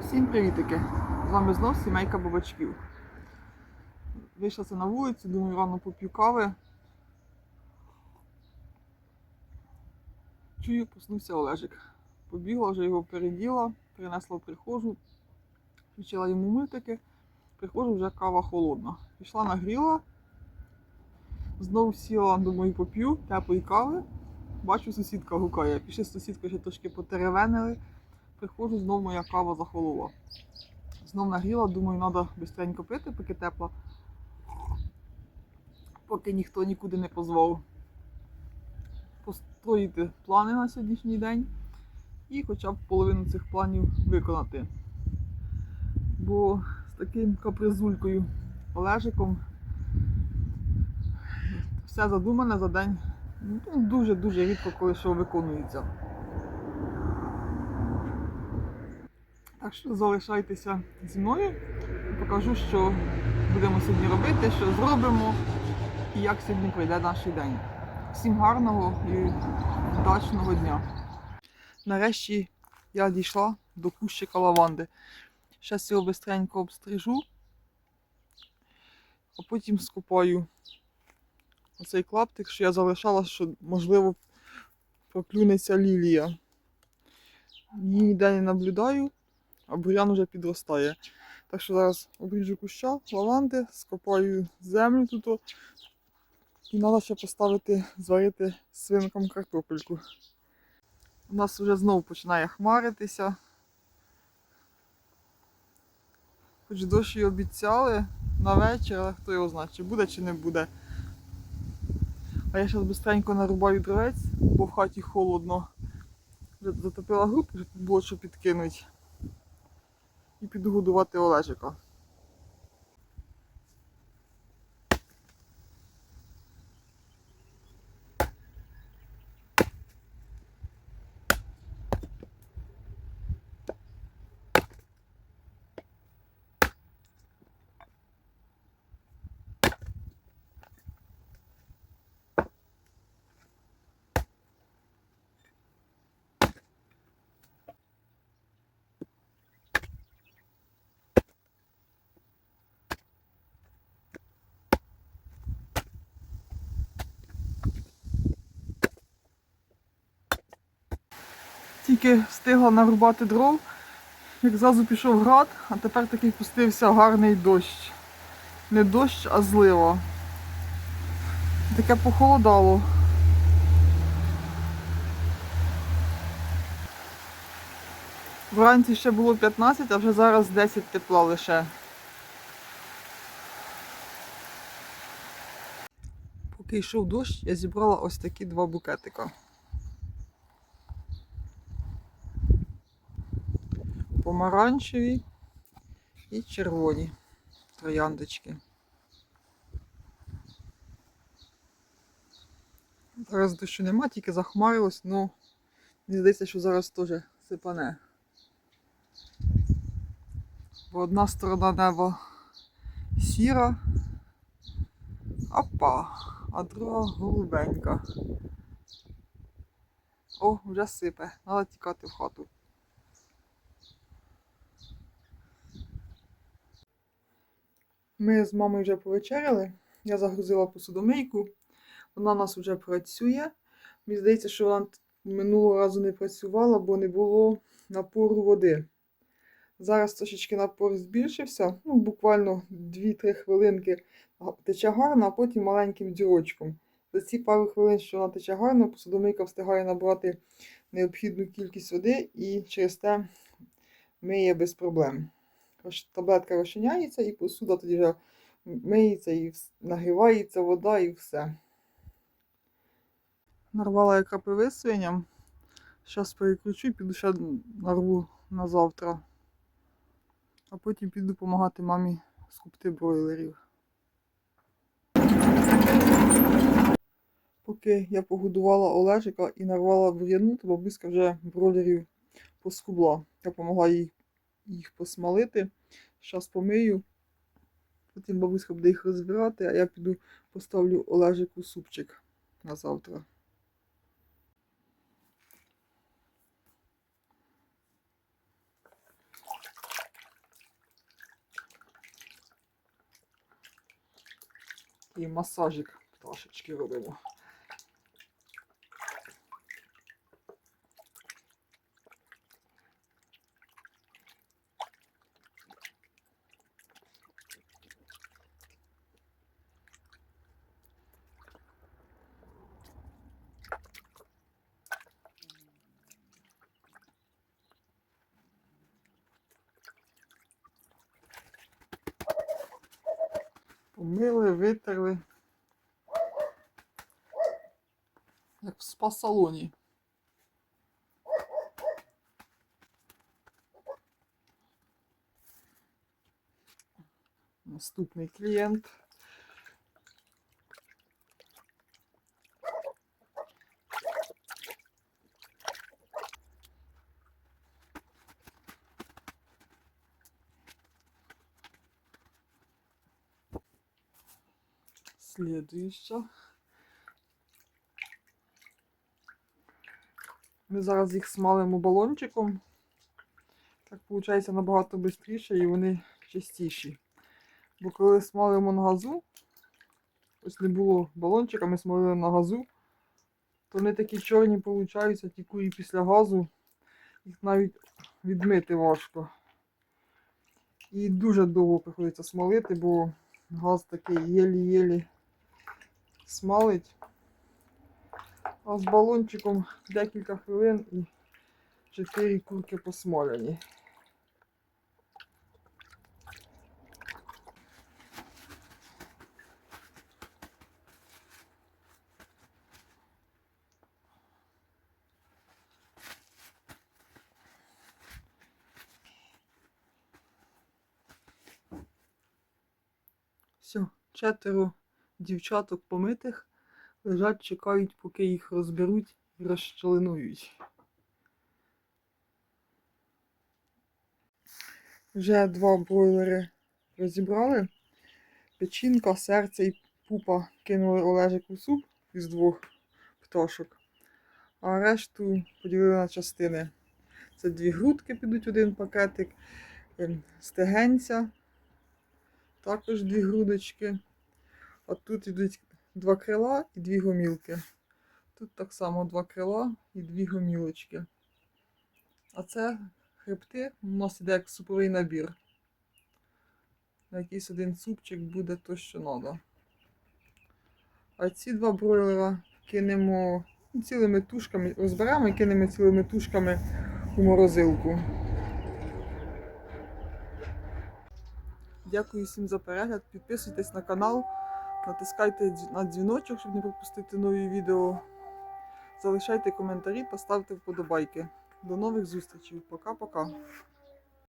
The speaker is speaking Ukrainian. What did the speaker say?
Всім привітики! З вами знов сімейка бабачків. Вийшла це на вулицю, думаю, рано поп'ю кави. Чую, проснувся Олежик. Побігла, вже його переділа, принесла в прихожу, включила йому мультики. Приходжу, вже кава холодна. Пішла нагріла, знову сіла, думаю, поп'ю теплої кави. Бачу, сусідка гукає. Пішли з сусідкою ще трошки потеревенили. Приходжу, знов моя кава захолола. Знов нагріла, думаю, треба швидко пити, поки тепла. Поки ніхто нікуди не позвав. Построїти плани на сьогоднішній день і хоча б половину цих планів виконати. Бо з таким капризулькою Олежиком все задумане за день ну, дуже-дуже рідко коли що виконується. Так що залишайтеся зі мною. Покажу, що будемо сьогодні робити, що зробимо і як сьогодні пройде наш день. Всім гарного і вдачного дня. Нарешті я дійшла до кущика лаванди. Зараз його бистренько обстрижу, а потім скопаю оцей клаптик, що я залишала, що можливо проклюнеться лілія. Ніде не наблюдаю а бур'ян вже підростає. Так що зараз обріжу куща, лаванди, скопаю землю тут. І треба ще поставити, зварити свинкам картопельку. У нас вже знову починає хмаритися. Хоч дощ і обіцяли на вечір, але хто його знає, чи буде, чи не буде. А я зараз швидко нарубаю дровець, бо в хаті холодно. Вже затопила групу, було що підкинути і піду годувати Олежика. Тільки встигла нарубати дров, як зразу пішов град, а тепер такий пустився гарний дощ. Не дощ, а злива. Таке похолодало. Вранці ще було 15, а вже зараз 10 тепла лише. Поки йшов дощ, я зібрала ось такі два букетика. Помаранчеві і червоні трояндочки. Зараз дощу нема, тільки захмарилось, але мені здається, що зараз теж сипане. Бо одна сторона неба сіра, опа, а друга голубенька. О, вже сипе, треба тікати в хату. Ми з мамою вже повечеряли. Я загрузила посудомийку. Вона у нас вже працює. Мені здається, що вона минулого разу не працювала, бо не було напору води. Зараз трошечки напор збільшився. Ну, буквально 2-3 хвилинки тече гарно, а потім маленьким дірочком. За ці пару хвилин, що вона тече гарно, посудомийка встигає набрати необхідну кількість води і через те миє без проблем таблетка розчиняється і посуда тоді вже миється і нагрівається вода і все. Нарвала я крапиви свиням. Зараз переключу і піду ще нарву на завтра. А потім піду допомагати мамі скупти бройлерів. Поки я погодувала Олежика і нарвала бур'яну, то бабуська вже бройлерів поскубла. Я допомогла їй їх посмалити. Зараз помию. Потім бабуська буде їх розбирати, а я піду поставлю Олежику супчик на завтра. І масажик пташечки робимо. Помили, витерли. Як в спа-салоні. Наступний клієнт. Слідуюча. Ми зараз їх смалимо балончиком. Так виходить набагато швидше і вони чистіші. Бо коли смалимо на газу, ось не було балончика, ми смалили на газу, то вони такі чорні получаються, тільки і після газу. Їх навіть відмити важко. І дуже довго приходиться смалити, бо газ такий єлі-єлі смалить. А з балончиком декілька хвилин і 4 курки посмоляні. Все, четверо дівчаток помитих лежать, чекають, поки їх розберуть і розчленують. Вже два бройлери розібрали. Печінка, серце і пупа кинули Олежику в суп із двох пташок, а решту поділили на частини. Це дві грудки підуть в один пакетик, ем, стегенця, також дві грудочки. А тут йдуть два крила і дві гомілки. Тут так само два крила і дві гомілочки. А це хребти у нас іде як суповий набір. На якийсь один супчик буде то, що треба. А ці два бройлера кинемо цілими тушками, розберемо і кинемо цілими тушками у морозилку. Дякую всім за перегляд. Підписуйтесь на канал, натискайте на дзвіночок, щоб не пропустити нові відео. Залишайте коментарі та ставте вподобайки. До нових зустрічей. Пока-пока.